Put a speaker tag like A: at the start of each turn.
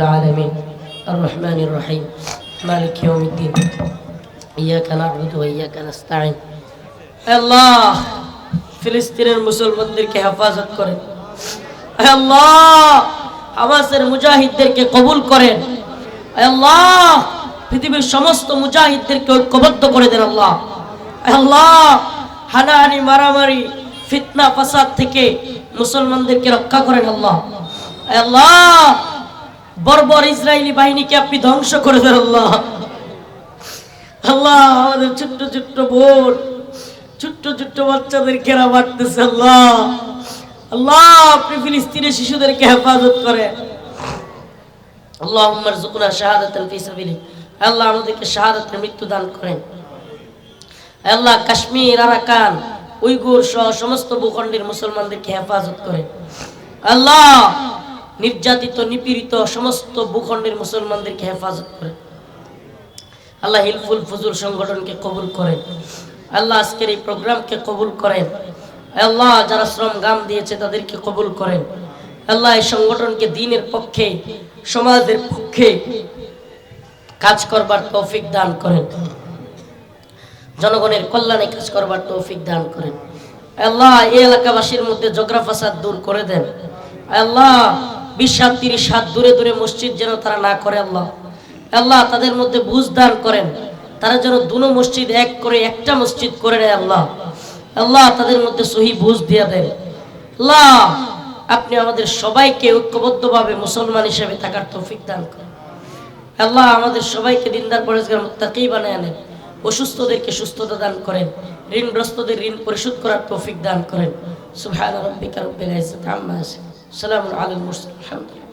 A: العالمين الرحمن الرحيم مالك يوم الدين إياك نعبد وإياك نستعين আল্লাহ ফিলিস্তিনের মুসলমানদেরকে হেফাজত করেন আল্লাহ হামাসের মুজাহিদদেরকে কবুল করেন আল্লাহ পৃথিবীর সমস্ত মুজাহিদদেরকে ঐক্যবদ্ধ করে দেন আল্লাহ আল্লাহ হানাহানি মারামারি ফিতনা ফাসাদ থেকে মুসলমানদেরকে রক্ষা করেন আল্লাহ আল্লাহ বর্বর ইসরায়েলি বাহিনীকে আপনি ধ্বংস করে দেন আল্লাহ। আল্লাহ, আমাদের ছোট্ট ছোট্ট বোন, ছোট্ট ছোট্ট বাচ্চাদের কেরা মারতেছে, আল্লাহ। আল্লাহ, আপনি ফিলিস্তিনের শিশুদেরকে হেফাজত করেন আল্লাহ জুকুনা শাহাদাতান ফি আল্লাহ, আমাদেরকে শাহাদাতের মৃত্যু দান করেন। আল্লাহ, কাশ্মীর, আরাকান, উইগুর সহ সমস্ত ভূখণ্ডের মুসলমানদেরকে হেফাজত করেন। আল্লাহ নির্যাতিত, নিপীড়িত সমস্ত ভূখণ্ডের মুসলমানদেরকে হেফাজত করেন আল্লাহ হিলফুল ফুজুল সংগঠনকে কবুল করেন। আল্লাহ আজকের এই প্রোগ্রামকে কবুল করেন। আল্লাহ যারা শ্রম গাম দিয়েছে তাদেরকে কবুল করেন। আল্লাহ এই সংগঠনকে দিনের পক্ষে, সমাজের পক্ষে কাজ করবার তৌফিক দান করেন। জনগণের কল্যাণে কাজ করবার তৌফিক দান করেন। আল্লাহ এই এলাকাবাসীর মধ্যে জগরা ফাসাদ দূর করে দেন। আল্লাহ বিশ সাত তিরিশ সাত দূরে দূরে মসজিদ যেন তারা না করে আল্লাহ। আল্লাহ তাদের মধ্যে বুঝ দান করেন। তারা যেন দুনো মসজিদ এক করে একটা মসজিদ করে নেয় আল্লাহ। আল্লাহ তাদের মধ্যে সহি বুঝ দিয়ে দেন। আল্লাহ, আপনি আমাদের সবাইকে ঐক্যবদ্ধভাবে মুসলমান হিসেবে থাকার তৌফিক দান করেন। আল্লাহ আমাদের সবাইকে দিনদার পরেজগার মুত্তাকি বানায় আনেন। অসুস্থদেরকে সুস্থতা দান করেন। ঋণগ্রস্তদের ঋণ পরিশোধ করার তৌফিক দান করেন। সুবহান রাব্বিকা রব্বিল ইজ্জাতি আম্মা سلام على المرسل الحمد لله.